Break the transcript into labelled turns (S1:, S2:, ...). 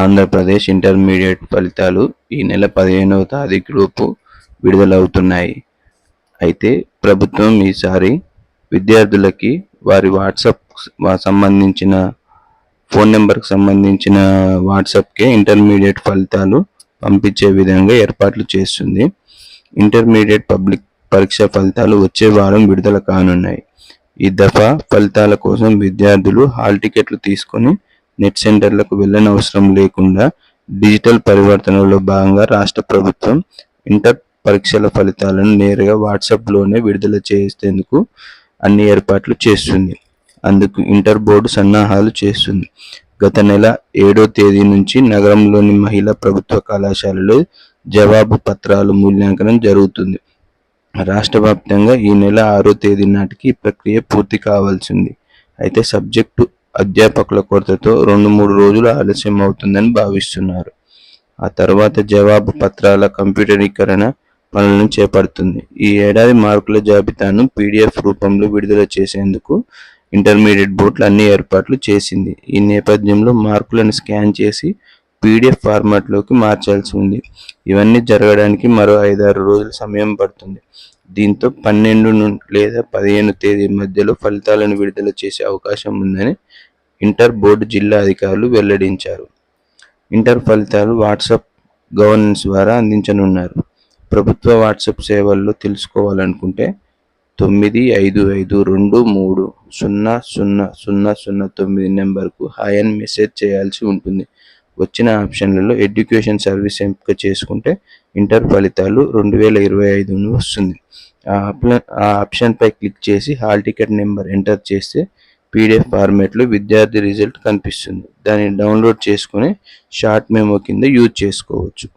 S1: Andhra Pradesh intermediate ఫలితాలు ఈ నెల పదిహేనవ తారీఖులోపు విడుదలవుతున్నాయి. అయితే ప్రభుత్వం ఈసారి విద్యార్థులకి వారి వాట్సాప్ సంబంధించిన ఫోన్ నెంబర్కి సంబంధించిన వాట్సాప్కే ఇంటర్మీడియట్ ఫలితాలు పంపించే విధంగా ఏర్పాట్లు చేస్తుంది. ఇంటర్మీడియట్ పబ్లిక్ పరీక్ష ఫలితాలు వచ్చే వారం విడుదల కానున్నాయి. ఈ దఫా ఫలితాల కోసం విద్యార్థులు హాల్ టికెట్లు తీసుకొని నెట్ సెంటర్లకు వెళ్ళనవసరం లేకుండా డిజిటల్ పరివర్తనలో భాగంగా రాష్ట్ర ప్రభుత్వం ఇంటర్ పరీక్షల ఫలితాలను నేరుగా వాట్సాప్లోనే విడుదల చేసేందుకు అన్ని ఏర్పాట్లు చేస్తుంది. అందుకు ఇంటర్ బోర్డు సన్నాహాలు చేస్తుంది. గత నెల ఏడో తేదీ నుంచి నగరంలోని మహిళా ప్రభుత్వ కళాశాలలో జవాబు పత్రాలు మూల్యాంకనం జరుగుతుంది. రాష్ట్ర వ్యాప్తంగా ఈ నెల ఆరో తేదీ నాటికి ఈ ప్రక్రియ పూర్తి కావాల్సింది. అయితే సబ్జెక్టు అధ్యాపకుల కొరతతో రెండు మూడు రోజులు ఆలస్యం అవుతుందని భావిస్తున్నారు. ఆ తర్వాత జవాబు పత్రాల కంప్యూటరీకరణ పనులను చేపడుతుంది. ఈ ఏడాది మార్కుల జాబితాను పీడిఎఫ్ రూపంలో విడుదల చేసేందుకు ఇంటర్మీడియట్ బోర్డులు అన్ని ఏర్పాట్లు చేసింది. ఈ నేపథ్యంలో మార్కులను స్కాన్ చేసి పీడిఎఫ్ ఫార్మాట్లోకి మార్చాల్సి ఉంది. ఇవన్నీ జరగడానికి మరో ఐదారు రోజులు సమయం పడుతుంది. దీంతో పన్నెండు నుండి లేదా పదిహేను తేదీ మధ్యలో ఫలితాలను విడుదల చేసే అవకాశం ఉందని ఇంటర్ బోర్డు జిల్లా అధికారులు వెల్లడించారు. ఇంటర్ ఫలితాలు వాట్సాప్ గవర్నెన్స్ ద్వారా అందించనున్నారు. ప్రభుత్వ వాట్సాప్ సేవల్లో తెలుసుకోవాలనుకుంటే తొమ్మిది ఐదు ఐదు రెండు మూడు సున్నా సున్నా సున్నా సున్నా తొమ్మిది నెంబర్కు హాయ్ అని మెసేజ్ చేయాల్సి ఉంటుంది. వచ్చిన ఆప్షన్లలో ఎడ్యుకేషన్ సర్వీస్ ఎంపిక చేసుకుంటే ఇంటర్ ఫలితాలు రెండు వేల ఇరవై ఐదు వస్తుంది. ఆ ఆప్షన్ ఆ ఆప్షన్పై క్లిక్ చేసి హాల్ టికెట్ నెంబర్ ఎంటర్ చేస్తే పీడిఎఫ్ ఫార్మేట్లో విద్యార్థి రిజల్ట్ కనిపిస్తుంది. దాన్ని డౌన్లోడ్ చేసుకుని షార్ట్ మెమో కింద యూజ్ చేసుకోవచ్చు.